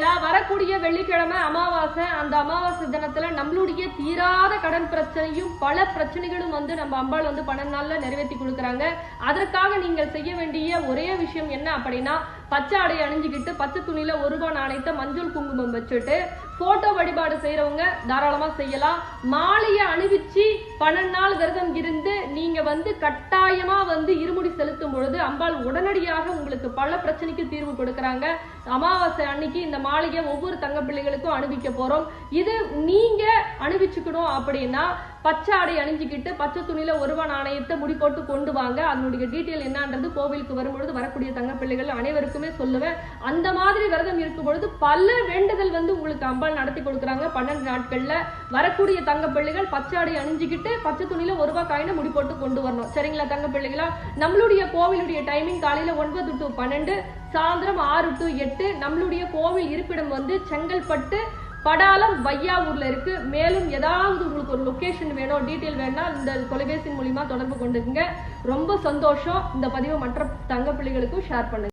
பிள்ளைகளா வரக்கூடிய வெள்ளிக்கிழமை அமாவாசை அந்த அமாவாசை தினத்துல நம்மளுடைய தீராத கடன் பிரச்சனையும் பல பிரச்சனைகளும் வந்து நம்ம அம்பாள் வந்து பன்னெண்டு நாள்ல நிறைவேற்றி கொடுக்குறாங்க. அதற்காக நீங்கள் செய்ய வேண்டிய ஒரே விஷயம் என்ன அப்படின்னா பச்சை ஆடை அணிஞ்சுக்கிட்டு பச்சை துணியில ஒரு ரூபாய் நாணயத்தை மஞ்சள் குங்குமம் வச்சுட்டு போட்டோ வழிபாடு செய்யறவங்க தாராளமா செய்யலாம். மாலையை அணிவிச்சு பன்னெண்டு நாள் விரதம் இருந்து நீங்க வந்து கட்டாயமா வந்து இருமுடி செலுத்தும் பொழுது அம்பாள் உடனடியாக உங்களுக்கு பல பிரச்சனைக்கு தீர்வு கொடுக்கறாங்க. அமாவாசை அன்னைக்கு இந்த மாளிகை ஒவ்வொரு தங்க பிள்ளைகளுக்கும் அனுபவிக்க போறோம். இது நீங்க அனுபவிச்சுக்கணும் அப்படின்னா பச்சை ஆடை அணிஞ்சுக்கிட்டு பச்சை துணியில ஒருவ நாணயத்தை முடி போட்டு கொண்டு வாங்க. அதனுடைய டீட்டெயில் என்னன்றது கோவிலுக்கு வரும்பொழுது வரக்கூடிய தங்க பிள்ளைகள் அனைவருக்குமே சொல்லுவேன். அந்த மாதிரி விரதம் இருக்கும் பொழுது பல வேண்டுதல் வந்து உங்களுக்கு அம்பாள் நடத்தி கொடுக்குறாங்க. பன்னெண்டு நாட்கள்ல வரக்கூடிய தங்க பிள்ளைகள் பச்சை ஆடை அணிஞ்சுக்கிட்டு பச்சை துணியில ஒருவா காயினை முடி போட்டு கொண்டு வரணும். சரிங்களா தங்க பிள்ளைகளா? நம்மளுடைய கோவிலுடைய டைமிங் காலையில ஒன்பது டு பன்னெண்டு சாயந்தரம் ஆறு டு எட்டு. நம்மளுடைய கோவில் இருப்பிடம் வந்து செங்கல்பட்டு படாலம் வையாவூர்ல இருக்கு. மேலும் ஏதாவது உங்களுக்கு ஒரு லொகேஷன் வேணும் டீட்டெயில் வேணா இந்த தொலைபேசி மூலியமா தொடர்பு கொண்டுங்க ரொம்ப சந்தோஷம். இந்த பதிவை மற்ற தங்க பிள்ளைகளுக்கும் ஷேர் பண்ணுங்க.